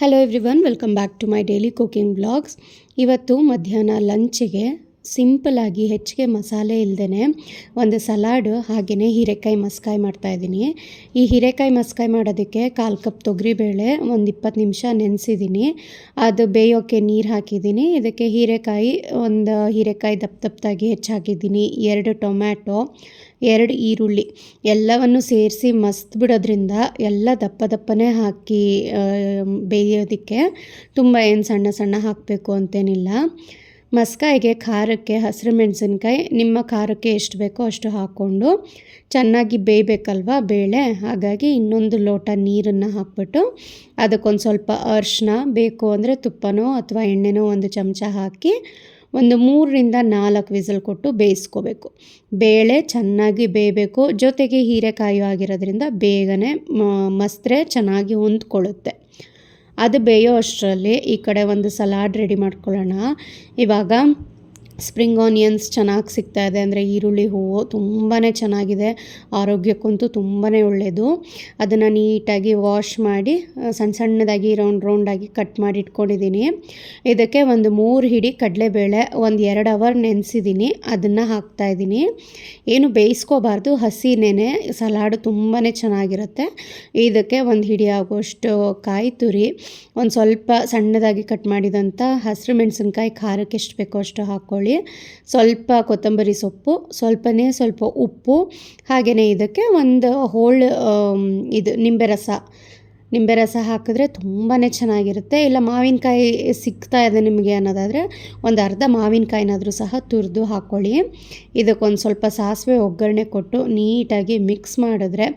Hello everyone welcome back to my daily cooking blogs ಇವತ್ತು ಮಧ್ಯಾಹ್ನ ಲಂಚಿಗೆ ಸಿಂಪಲಾಗಿ ಹೆಚ್ಚಿಗೆ ಮಸಾಲೆ ಇಲ್ಲದೇ ಒಂದು ಸಲಾಡ್ ಹಾಗೆಯೇ ಹೀರೆಕಾಯಿ ಮಸ್ಕಾಯಿ ಮಾಡ್ತಾಯಿದ್ದೀನಿ ಈ ಹೀರೆಕಾಯಿ ಮಸ್ಕಾಯಿ ಮಾಡೋದಕ್ಕೆ ಕಾಲು ಕಪ್ ತೊಗರಿಬೇಳೆ ಒಂದು ಇಪ್ಪತ್ತು ನಿಮಿಷ ನೆನೆಸಿದ್ದೀನಿ. ಅದು ಬೇಯೋಕ್ಕೆ ನೀರು ಹಾಕಿದ್ದೀನಿ. ಇದಕ್ಕೆ ಹೀರೆಕಾಯಿ, ಒಂದು ಹೀರೆಕಾಯಿ ದಪ್ಪ ದಪ್ಪದಾಗಿ ಹೆಚ್ಚಾಕಿದ್ದೀನಿ ಎರಡು ಟೊಮ್ಯಾಟೊ, ಎರಡು ಈರುಳ್ಳಿ ಎಲ್ಲವನ್ನು ಸೇರಿಸಿ ಮಸ್ತ್ ಬಿಡೋದ್ರಿಂದ ಎಲ್ಲ ದಪ್ಪ ದಪ್ಪನೇ ಹಾಕಿ ಬೇಯೋದಕ್ಕೆ ತುಂಬ ಏನು ಸಣ್ಣ ಸಣ್ಣ ಹಾಕಬೇಕು ಅಂತೇನಿಲ್ಲ. ಮಸ್ಕಾಯಿಗೆ ಖಾರಕ್ಕೆ ಹಸಿರು ಮೆಣಸಿನ್ಕಾಯಿ, ನಿಮ್ಮ ಖಾರಕ್ಕೆ ಎಷ್ಟು ಬೇಕೋ ಅಷ್ಟು ಹಾಕ್ಕೊಂಡು ಚೆನ್ನಾಗಿ ಬೇಯಬೇಕಲ್ವ ಬೇಳೆ? ಹಾಗಾಗಿ ಇನ್ನೊಂದು ಲೋಟ ನೀರನ್ನು ಹಾಕ್ಬಿಟ್ಟು ಅದಕ್ಕೊಂದು ಸ್ವಲ್ಪ ಅರ್ಶಿನ ಬೇಕು ಅಂದರೆ ತುಪ್ಪನೋ ಅಥವಾ ಎಣ್ಣೆನೋ ಒಂದು ಚಮಚ ಹಾಕಿ ಒಂದು ಮೂರರಿಂದ ನಾಲ್ಕು ವಿಸಲ್ ಕೊಟ್ಟು ಬೇಯಿಸ್ಕೋಬೇಕು. ಬೇಳೆ ಚೆನ್ನಾಗಿ ಬೇಯಬೇಕು. ಜೊತೆಗೆ ಹೀರೆಕಾಯಿ ಆಗಿರೋದ್ರಿಂದ ಬೇಗನೆ ಮಸ್ತ್ರೆ ಚೆನ್ನಾಗಿ ಹೊಂದ್ಕೊಳ್ಳುತ್ತೆ. ಅದು ಬೇಯೋ ಅಷ್ಟರಲ್ಲಿ ಈ ಕಡೆ ಒಂದು ಸಲಾಡ್ ರೆಡಿ ಮಾಡ್ಕೊಳ್ಳೋಣ. ಇವಾಗ ಸ್ಪ್ರಿಂಗ್ ಆನಿಯನ್ಸ್ ಚೆನ್ನಾಗಿ ಸಿಗ್ತಾ ಇದೆ ಅಂದರೆ ಈರುಳ್ಳಿ ಹೂವು ತುಂಬಾ ಚೆನ್ನಾಗಿದೆ, ಆರೋಗ್ಯಕ್ಕಂತೂ ತುಂಬಾ ಒಳ್ಳೆಯದು ಅದನ್ನು ನೀಟಾಗಿ ವಾಶ್ ಮಾಡಿ ಸಣ್ಣ ಸಣ್ಣದಾಗಿ ರೌಂಡ್ ರೌಂಡಾಗಿ ಕಟ್ ಮಾಡಿ ಇಟ್ಕೊಂಡಿದ್ದೀನಿ. ಇದಕ್ಕೆ ಒಂದು ಮೂರು ಹಿಡಿ ಕಡಲೆಬೇಳೆ ಒಂದು ಎರಡು ಅವರ್ ನೆನೆಸಿದ್ದೀನಿ, ಅದನ್ನು ಹಾಕ್ತಾಯಿದ್ದೀನಿ ಏನು ಬೇಯಿಸ್ಕೋಬಾರ್ದು ಹಸಿನೇ ಸಲಾಡು ತುಂಬಾ ಚೆನ್ನಾಗಿರುತ್ತೆ. ಇದಕ್ಕೆ ಒಂದು ಹಿಡಿ ಆಗುವಷ್ಟು ಕಾಯಿ ತುರಿ, ಒಂದು ಸ್ವಲ್ಪ ಸಣ್ಣದಾಗಿ ಕಟ್ ಮಾಡಿದಂಥ ಹಸಿರು ಮೆಣಸಿನ್ಕಾಯಿ ಖಾರಕ್ಕೆ ಎಷ್ಟು ಬೇಕೋ ಅಷ್ಟು ಹಾಕ್ಕೊಳ್ಳಿ. ಸ್ವಲ್ಪ ಕೊತ್ತಂಬರಿ ಸೊಪ್ಪು ಸ್ವಲ್ಪನೇ ಸ್ವಲ್ಪ ಉಪ್ಪು ಹಾಗೆಯೇ ಇದಕ್ಕೆ ಒಂದು ಹೋಳು ಇದು ನಿಂಬೆ ರಸ. ನಿಂಬೆ ರಸ ಹಾಕಿದ್ರೆ ತುಂಬಾ ಚೆನ್ನಾಗಿರುತ್ತೆ. ಇಲ್ಲ, ಮಾವಿನಕಾಯಿ ಸಿಗ್ತಾ ಇದೆ ನಿಮಗೆ ಅನ್ನೋದಾದರೆ ಒಂದು ಅರ್ಧ ಮಾವಿನಕಾಯಿನಾದರೂ ಸಹ ತುರಿದು ಹಾಕ್ಕೊಳ್ಳಿ ಇದಕ್ಕೊಂದು ಸ್ವಲ್ಪ ಸಾಸಿವೆ, ಒಗ್ಗರಣೆ ಕೊಟ್ಟು ನೀಟಾಗಿ ಮಿಕ್ಸ್ ಮಾಡಿದ್ರೆ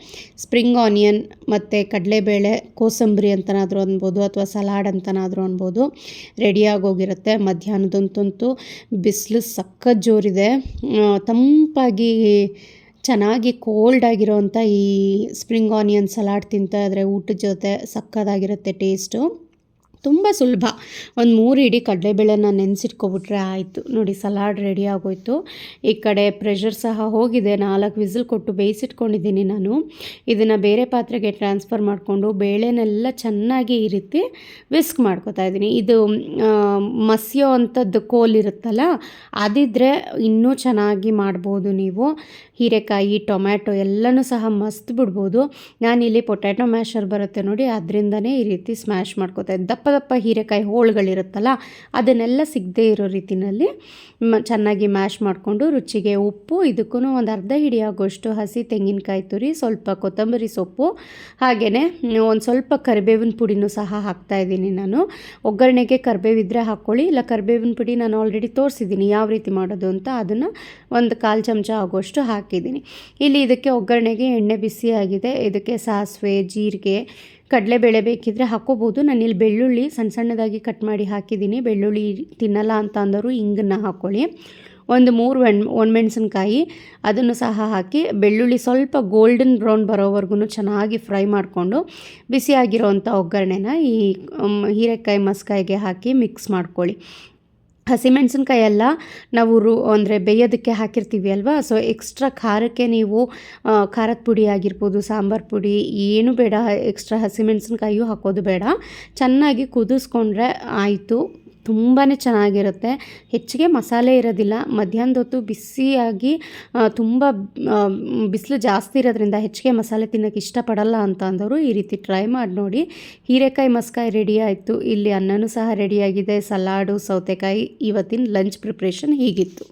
ಸ್ಪ್ರಿಂಗ್ ಆನಿಯನ್ ಮತ್ತು ಕಡಲೆಬೇಳೆ, ಕೋಸಂಬರಿ ಅಂತನಾದರೂ ಅನ್ಬೋದು ಅಥವಾ ಸಲಾಡ್ ಅಂತನಾದರೂ ಅನ್ಬೋದು ರೆಡಿಯಾಗೋಗಿರುತ್ತೆ ಮಧ್ಯಾಹ್ನದಂತಂತೂ ಬಿಸಿಲು ಸಖತ್ ಜೋರಿದೆ. ತಂಪಾಗಿ ಚೆನ್ನಾಗಿ ಕೋಲ್ಡ್ ಆಗಿರೋವಂಥ ಈ ಸ್ಪ್ರಿಂಗ್ ಆನಿಯನ್ ಸಲಾಡ್ ತಿಂತಾ ಇದ್ರೆ ಊಟದ ಜೊತೆ ಸಕ್ಕದಾಗಿರುತ್ತೆ ಟೇಸ್ಟು ತುಂಬ ಸುಲಭ. ಒಂದು ಮೂರು ಇಡೀ ಕಡಲೆಬೇಳೆನ ನೆನೆಸಿಟ್ಕೊಬಿಟ್ರೆ ಆಯಿತು. ನೋಡಿ, ಸಲಾಡ್ ರೆಡಿ ಆಗೋಯ್ತು. ಈ ಕಡೆ ಪ್ರೆಷರ್ ಸಹ ಹೋಗಿದೆ. ನಾಲ್ಕು ವಿಸಿಲ್ ಕೊಟ್ಟು ಬೇಯಿಸಿಟ್ಕೊಂಡಿದ್ದೀನಿ ನಾನು. ಇದನ್ನು ಬೇರೆ ಪಾತ್ರೆಗೆ ಟ್ರಾನ್ಸ್ಫರ್ ಮಾಡಿಕೊಂಡು ಬೇಳೆನೆಲ್ಲ ಚೆನ್ನಾಗಿ ಈ ರೀತಿ ವಿಸ್ಕ್ ಮಾಡ್ಕೋತಾ ಇದ್ದೀನಿ. ಇದು ಮಸಿಯೋ ಅಂಥದ್ದು ಕೋಲ್ ಇರುತ್ತಲ್ಲ ಅದಿದ್ದರೆ ಇನ್ನೂ ಚೆನ್ನಾಗಿ ಮಾಡ್ಬೋದು ನೀವು. ಹೀರೆಕಾಯಿ, ಟೊಮ್ಯಾಟೊ ಎಲ್ಲನೂ ಸಹ ಮಸ್ತ್ ಬಿಡ್ಬೋದು. ನಾನಿಲ್ಲಿ ಪೊಟ್ಯಾಟೊ ಮ್ಯಾಶರ್ ಬರುತ್ತೆ ನೋಡಿ, ಅದರಿಂದನೇ ಈ ರೀತಿ ಸ್ಮ್ಯಾಶ್ ಮಾಡ್ಕೋತಾ ದಪ್ಪ ದಪ್ಪ ಹೀರೆಕಾಯಿ ಹೋಳುಗಳಿರುತ್ತಲ್ಲ, ಅದನ್ನೆಲ್ಲ ಸಿಗದೇ ಇರೋ ರೀತಿಯಲ್ಲಿ ಚೆನ್ನಾಗಿ ಮ್ಯಾಶ್ ಮಾಡಿಕೊಂಡು ರುಚಿಗೆ ಉಪ್ಪು ಇದಕ್ಕೂ ಒಂದು ಅರ್ಧ ಹಿಡಿಯಾಗೋಷ್ಟು ಹಸಿ ತೆಂಗಿನಕಾಯಿ ತುರಿ, ಸ್ವಲ್ಪ ಕೊತ್ತಂಬರಿ ಸೊಪ್ಪು ಹಾಗೆಯೇ ಒಂದು ಸ್ವಲ್ಪ ಕರಿಬೇವಿನ ಪುಡಿನೂ ಸಹ ಹಾಕ್ತಾಯಿದ್ದೀನಿ ನಾನು. ಒಗ್ಗರಣೆಗೆ ಕರಿಬೇವಿದ್ರೆ ಹಾಕ್ಕೊಳ್ಳಿ ಇಲ್ಲ ಕರಿಬೇವಿನ ಪುಡಿ ನಾನು ಆಲ್ರೆಡಿ ತೋರಿಸಿದ್ದೀನಿ ಯಾವ ರೀತಿ ಮಾಡೋದು ಅಂತ, ಅದನ್ನು ಒಂದು ಕಾಲು ಚಮಚ ಆಗೋಷ್ಟು ಹಾಕಿದ್ದೀನಿ. ಇಲ್ಲಿ ಇದಕ್ಕೆ ಒಗ್ಗರಣೆಗೆ ಎಣ್ಣೆ ಬಿಸಿಯಾಗಿದೆ ಇದಕ್ಕೆ ಸಾಸಿವೆ, ಜೀರಿಗೆ ಕಡಲೆಬೇಳೆ ಬೇಕಿದ್ದರೆ ಹಾಕೋಬೋದು. ನಾನಿಲ್ಲಿ ಬೆಳ್ಳುಳ್ಳಿ ಸಣ್ಣ ಸಣ್ಣದಾಗಿ ಕಟ್ ಮಾಡಿ ಹಾಕಿದ್ದೀನಿ. ಬೆಳ್ಳುಳ್ಳಿ ತಿನ್ನಲ್ಲ ಅಂತ ಅಂದರು, ಹಿಂಗನ್ನು ಹಾಕ್ಕೊಳ್ಳಿ ಒಂದು ಮೂರು ಒಣ ಮೆಣಸಿನಕಾಯಿ ಅದನ್ನು ಸಹ ಹಾಕಿ, ಬೆಳ್ಳುಳ್ಳಿ ಸ್ವಲ್ಪ ಗೋಲ್ಡನ್ ಬ್ರೌನ್ ಬರೋವರೆಗೂ ಚೆನ್ನಾಗಿ ಫ್ರೈ ಮಾಡಿಕೊಂಡು ಬಿಸಿಯಾಗಿರೋವಂಥ ಒಗ್ಗರಣೆನ ಈ ಹೀರೆಕಾಯಿ, ಮಸ್ಕಾಯಿಗೆ ಹಾಕಿ ಮಿಕ್ಸ್ ಮಾಡ್ಕೊಳ್ಳಿ. ಹಸಿಮೆಣಸಿನ್ಕಾಯಿ ಎಲ್ಲ ನಾವು ರು, ಅಂದರೆ ಬೇಯೋದಕ್ಕೆ ಹಾಕಿರ್ತೀವಿ ಅಲ್ವಾ? ಸೊ ಎಕ್ಸ್ಟ್ರಾ ಖಾರಕ್ಕೆ ನೀವು ಖಾರದ ಪುಡಿ ಆಗಿರ್ಬೋದು, ಸಾಂಬಾರು ಪುಡಿ, ಏನು ಬೇಡ ಎಕ್ಸ್ಟ್ರಾ ಹಸಿಮೆಣಸಿನ್ಕಾಯಿಯೂ ಹಾಕೋದು ಬೇಡ. ಚೆನ್ನಾಗಿ ಕುದಿಸ್ಕೊಂಡ್ರೆ ಆಯಿತು. ತುಂಬಾ ಚೆನ್ನಾಗಿರುತ್ತೆ. ಹೆಚ್ಚಿಗೆ ಮಸಾಲೆ ಇರೋದಿಲ್ಲ. ಮಧ್ಯಾಹ್ನದ ಹೊತ್ತು ಬಿಸಿಯಾಗಿ ತುಂಬ ಬಿಸಿಲು ಜಾಸ್ತಿ ಇರೋದ್ರಿಂದ ಹೆಚ್ಚಿಗೆ ಮಸಾಲೆ ತಿನ್ನೋಕ್ಕೆ ಇಷ್ಟಪಡಲ್ಲ ಅಂತ ಅಂದವರು ಈ ರೀತಿ ಟ್ರೈ ಮಾಡಿ ನೋಡಿ. ಹೀರೆಕಾಯಿ ಮಸ್ಕಾಯಿ ರೆಡಿ ಆಯಿತು. ಇಲ್ಲಿ ಅನ್ನನೂ ಸಹ ರೆಡಿಯಾಗಿದೆ ಸಲಾಡು, ಸೌತೆಕಾಯಿ, ಇವತ್ತಿನ ಲಂಚ್ ಪ್ರಿಪ್ರೇಷನ್ ಹೀಗಿತ್ತು.